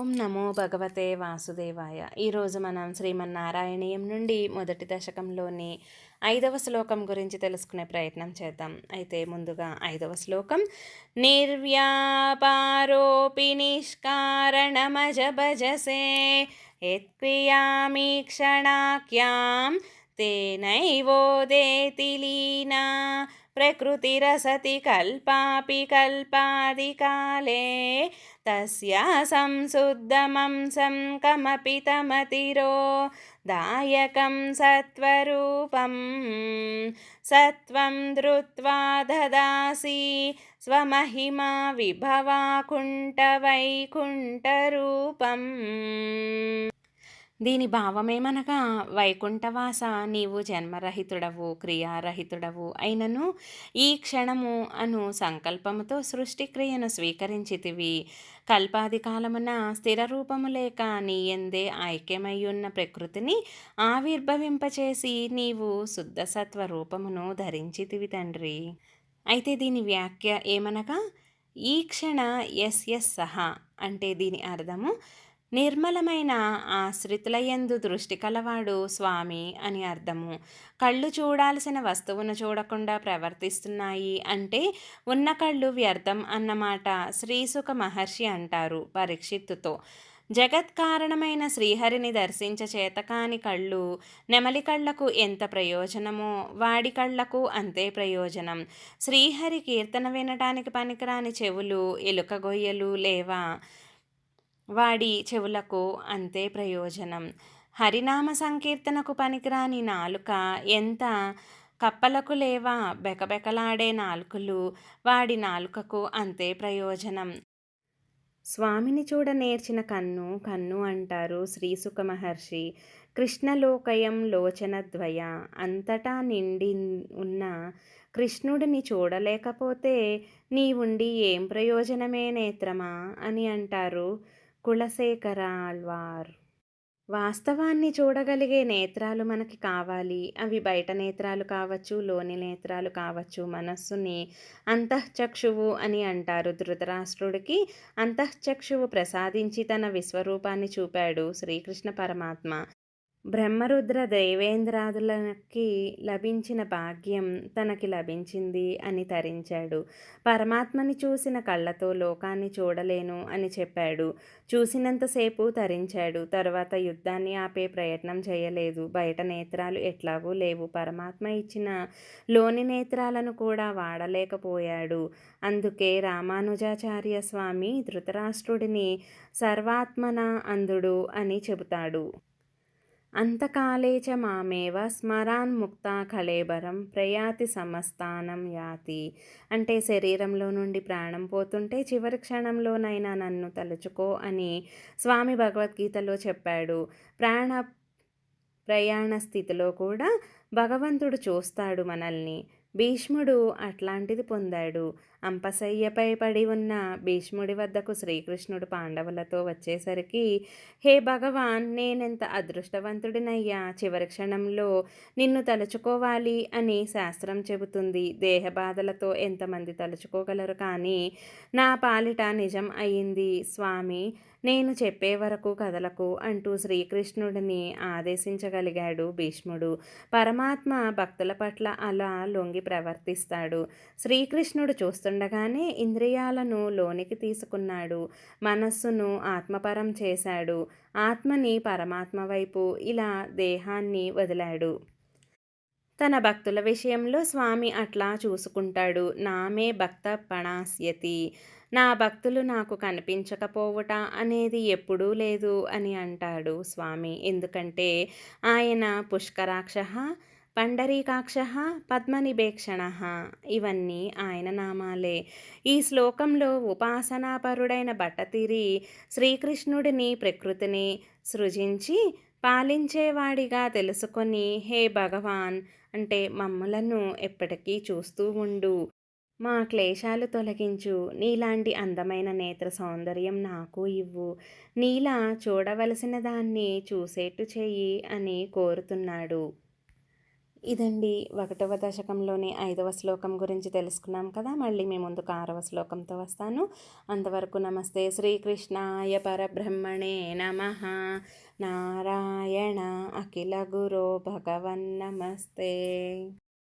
ఓం నమో భగవతే వాసుదేవాయ. ఈరోజు మనం శ్రీమన్నారాయణీయం నుండి మొదటి దశకంలోని ఐదవ శ్లోకం గురించి తెలుసుకునే ప్రయత్నం చేద్దాం. అయితే ముందుగా ఐదవ శ్లోకం. నిర్వ్యాపారోపి నిష్కారణమజ భజసే యత్క్రియామి క్షణాఖ్యాం తేనైవోదేతి లీనా प्रकृतिरसति कल्पापि कल्पादिकाले तस्य संशुद्धमंसं कमपि तमतिरो दायकं सत्त्वरूपं सत्त्वं धृत्वा ददासि स्वमहिमा विभवाकुण्ठवैकुण्ठरूपम् దీని భావమేమనగా వైకుంఠవాస నీవు జన్మరహితుడవు క్రియారహితుడవు అయినను ఈ క్షణము అను సంకల్పముతో సృష్టిక్రియను స్వీకరించితివి. కల్పాది కాలమున స్థిర రూపము లేక నీ ఎందే ఐక్యమయ్యున్న ప్రకృతిని ఆవిర్భవింపచేసి నీవు శుద్ధ సత్వ రూపమును ధరించితివి తండ్రి. అయితే దీని వ్యాఖ్య ఏమనగా ఈ క్షణ ఎస్ ఎస్ సహా అంటే దీని అర్థము నిర్మలమైన ఆశ్రితులయందు దృష్టి కలవాడు స్వామి అని అర్థము. కళ్ళు చూడాల్సిన వస్తువును చూడకుండా ప్రవర్తిస్తున్నాయి అంటే ఉన్న కళ్ళు వ్యర్థం అన్నమాట శ్రీసుఖ మహర్షి అంటారు పరీక్షిత్తుతో. జగత్ కారణమైన శ్రీహరిని దర్శించ చేతకాని కళ్ళు నెమలి కళ్ళకు ఎంత ప్రయోజనమో వాడి కళ్ళకు అంతే ప్రయోజనం. శ్రీహరి కీర్తన వినటానికి పనికిరాని చెవులు ఎలుక గొయ్యలు లేవా? వాడి చెవులకు అంతే ప్రయోజనం. హరినామ సంకీర్తనకు పనికిరాని నాలుక ఎంత? కప్పలకు లేవా? బెకబెకలాడే నాలుకలు వాడి నాలుకకు అంతే ప్రయోజనం. స్వామిని చూడ నేర్చిన కన్ను కన్ను అంటారు శ్రీసుఖ మహర్షి. కృష్ణలోకయం లోచనద్వయ అంతటా నిండి ఉన్న కృష్ణుడిని చూడలేకపోతే నీ ఉండి ఏం ప్రయోజనమే నేత్రమా? అని అంటారు కులశేఖర ఆళ్వార్. వాస్తవాన్ని చూడగలిగే నేత్రాలు మనకి కావాలి. అవి బయట నేత్రాలు కావచ్చు లోని నేత్రాలు కావచ్చు మనస్సుని అంతఃచక్షువు అని అంటారు. ధృతరాష్ట్రుడికి అంతఃచక్షువు ప్రసాదించి తన విశ్వరూపాన్ని చూపాడు శ్రీకృష్ణ పరమాత్మ. బ్రహ్మరుద్ర దేవేంద్రాదులకి లభించిన భాగ్యం తనకి లభించింది అని తరించాడు. పరమాత్మని చూసిన కళ్ళతో లోకాన్ని చూడలేను అని చెప్పాడు. చూసినంతసేపు తరించాడు. తరువాత యుద్ధాన్ని ఆపే ప్రయత్నం చేయలేదు. బయట నేత్రాలు ఎట్లాగూ లేవు. పరమాత్మ ఇచ్చిన లోని నేత్రాలను కూడా వాడలేకపోయాడు. అందుకే రామానుజాచార్య స్వామి ధృతరాష్ట్రుడిని సర్వాత్మన అందుడు అని చెబుతాడు. అంతకాలే చ మామేవ స్మరాన్ముక్త కళేబరం ప్రయాతి సమస్తానం యాతి. అంటే శరీరంలో నుండి ప్రాణం పోతుంటే చివరి క్షణంలోనైనా నన్ను తలుచుకో అని స్వామి భగవద్గీతలో చెప్పాడు. ప్రాణ ప్రయాణ స్థితిలో కూడా భగవంతుడు చూస్తాడు మనల్ని. భీష్ముడు అట్లాంటిది పొందాడు. అంపశయ్యపై పడి ఉన్న భీష్ముడి వద్దకు శ్రీకృష్ణుడు పాండవులతో వచ్చేసరికి హే భగవాన్ నేనెంత అదృష్టవంతుడినయ్యా? చివరి క్షణంలో నిన్ను తలుచుకోవాలి అని శాస్త్రం చెబుతుంది. దేహబాధలతో ఎంతమంది తలుచుకోగలరు కానీ నా పాలిట నిజం అయింది. స్వామి నేను చెప్పే వరకు కదలకు అంటూ శ్రీకృష్ణుడిని ఆదేశించగలిగాడు భీష్ముడు. పరమాత్మ భక్తుల పట్ల అలా లొంగి ప్రవర్తిస్తాడు. శ్రీకృష్ణుడు చూస్తుండగానే ఇంద్రియాలను లోనికి తీసుకున్నాడు. మనస్సును ఆత్మపరం చేశాడు. ఆత్మని పరమాత్మ వైపు ఇలా దేహాన్ని వదిలాడు. తన భక్తుల విషయంలో స్వామి అట్లా చూసుకుంటాడు. నామే భక్త పణాస్యతి నా భక్తులు నాకు కనిపించకపోవుట అనేది ఎప్పుడూ లేదు అని అంటాడు స్వామి. ఎందుకంటే ఆయన పుష్కరాక్ష పండరీకాక్ష పద్మనిభేక్షణ ఇవన్నీ ఆయన నామాలే. ఈ శ్లోకంలో ఉపాసనాపరుడైన భట్టతిరి శ్రీకృష్ణుడిని ప్రకృతిని సృజించి పాలించేవాడిగా తెలుసుకొని హే భగవాన్ అంటే మమ్మలను ఎప్పటికీ చూస్తూ ఉండు. మా క్లేశాలు తొలగించు. నీలాంటి అందమైన నేత్ర సౌందర్యం నాకు ఇవ్వు. నీలా చూడవలసిన దాన్ని చూసేట్టు చెయ్యి అని కోరుతున్నాడు. ఇదండి ఒకటవ దశకంలోని ఐదవ శ్లోకం గురించి తెలుసుకున్నాం కదా. మళ్ళీ మీ ముందుకు ఆరవ శ్లోకంతో వస్తాను. అంతవరకు నమస్తే. శ్రీకృష్ణాయ పరబ్రహ్మణే నమ. నారాయణ అఖిల గురో భగవన్ నమస్తే.